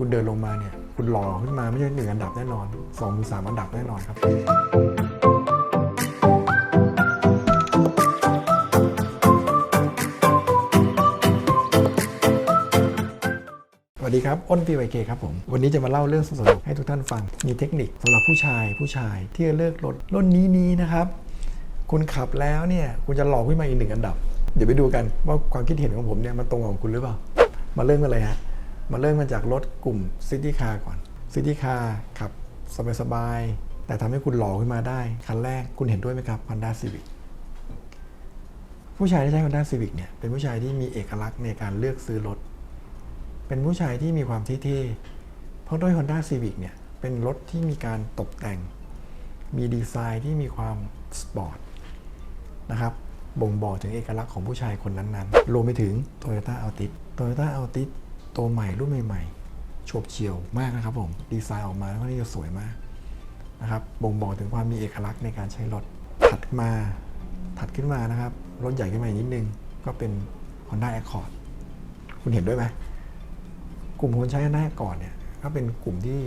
คุณเดินลงมาเนี่ย คุณหล่อขึ้นมาไม่ใช่หนึ่งอันดับแน่นอนสองหรือสามอันดับแน่นอนครับ สวัสดีครับ อ้นพีไวเคครับผม วันนี้จะมาเล่าเรื่องสนุกให้ทุกท่านฟัง มีเทคนิคสำหรับผู้ชายผู้ชายที่จะเลือกรถรุ่นนี้นี้นะครับ คุณขับแล้วเนี่ย คุณจะหล่อขึ้นมาอีกหนึ่งอันดับ เดี๋ยวไปดูกันว่าความคิดเห็นของผมเนี่ยมันตรงกับของคุณหรือเปล่า มาเริ่มกันเลยฮะ มาเริ่มกันจากรถกลุ่มซิตี้คาร์ก่อนซิตี้คาร์ขับสบายๆ แต่ทำให้คุณหล่อขึ้นมาได้ คันแรกคุณเห็นด้วยไหมครับ Honda Civic ผู้ชายที่ใช้ Honda Civic เนี่ย เป็นผู้ชายที่มีเอกลักษณ์ในการเลือกซื้อรถ เป็นผู้ชายที่มีความเท่ๆ เพราะด้วย Honda Civic เนี่ย เป็นรถที่มีการตกแต่ง มีดีไซน์ที่มีความสปอร์ตนะครับ บ่งบอกถึงเอกลักษณ์ของผู้ชายคนนั้นๆ รวมไปถึง Toyota Altis Toyota Altis ตัวใหม่รุ่นใหม่ๆโฉบเฉี่ยวมากนะครับผมดีไซน์ออกมาแล้วก็นี่จะสวยมากนะครับบ่งบอกถึงความมีเอกลักษณ์ในการใช้รถถัดมาถัดขึ้นมานะครับ รถใหญ่ขึ้นมาอีกนิดนึง ก็เป็น Honda Accord คุณเห็นด้วยไหมกลุ่มคนใช้หน้าก่อนเนี่ยก็เป็นกลุ่มที่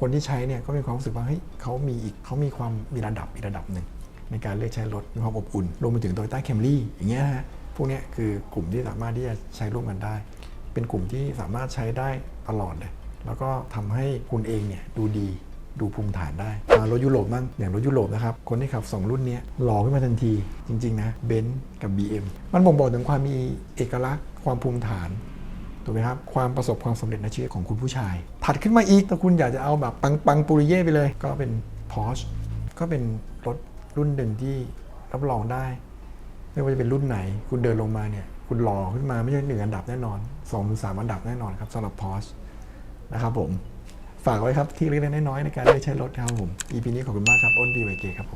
คนที่ใช้เนี่ยก็มีความรู้สึกว่าเฮ้ยเขามีอีกเขามีความมีระดับอีกระดับหนึ่งในการเลือกใช้รถมีความอบอุ่นรวมไปถึง Toyota Camry อย่างเงี้ยฮะพวกเนี้ยคือกลุ่มที่สามารถที่จะใช้ร่วมกันได้ เป็นกลุ่มที่สามารถใช้ได้ตลอดเลย แล้วก็ทำให้คุณเองเนี่ยดูดีดูภูมิฐานได้รถยุโรปบ้างอย่างรถยุโรปนะครับ คนที่ขับ 2 รุ่นนี้หล่อขึ้นมาทันที จริง ๆ นะเบนซ์กับ BM มันบ่งบอกถึงความมีเอกลักษณ์ความภูมิฐานถูกไหมครับความประสบความสำเร็จในชีวิตของคุณผู้ชาย ถัดขึ้นมาอีกถ้าคุณอยากจะเอาแบบปังปังปุริเย่ไปเลย ก็เป็น Porsche ก็เป็นรถรุ่นหนึ่งที่รับรองได้ ไม่ว่าจะเป็นรุ่นไหน คุณเดินลงมาเนี่ยคุณหล่อขึ้นมาไม่ใช่หนึ่งอันดับแน่นอนสองสามอันดับแน่นอนครับสำหรับพอร์ชนะครับผม ฝากไว้ครับที่เล็กๆน้อยๆในการเลือกใช้รถครับผม EP นี้ขอบคุณมากครับ อ้นบีไวเกครับผม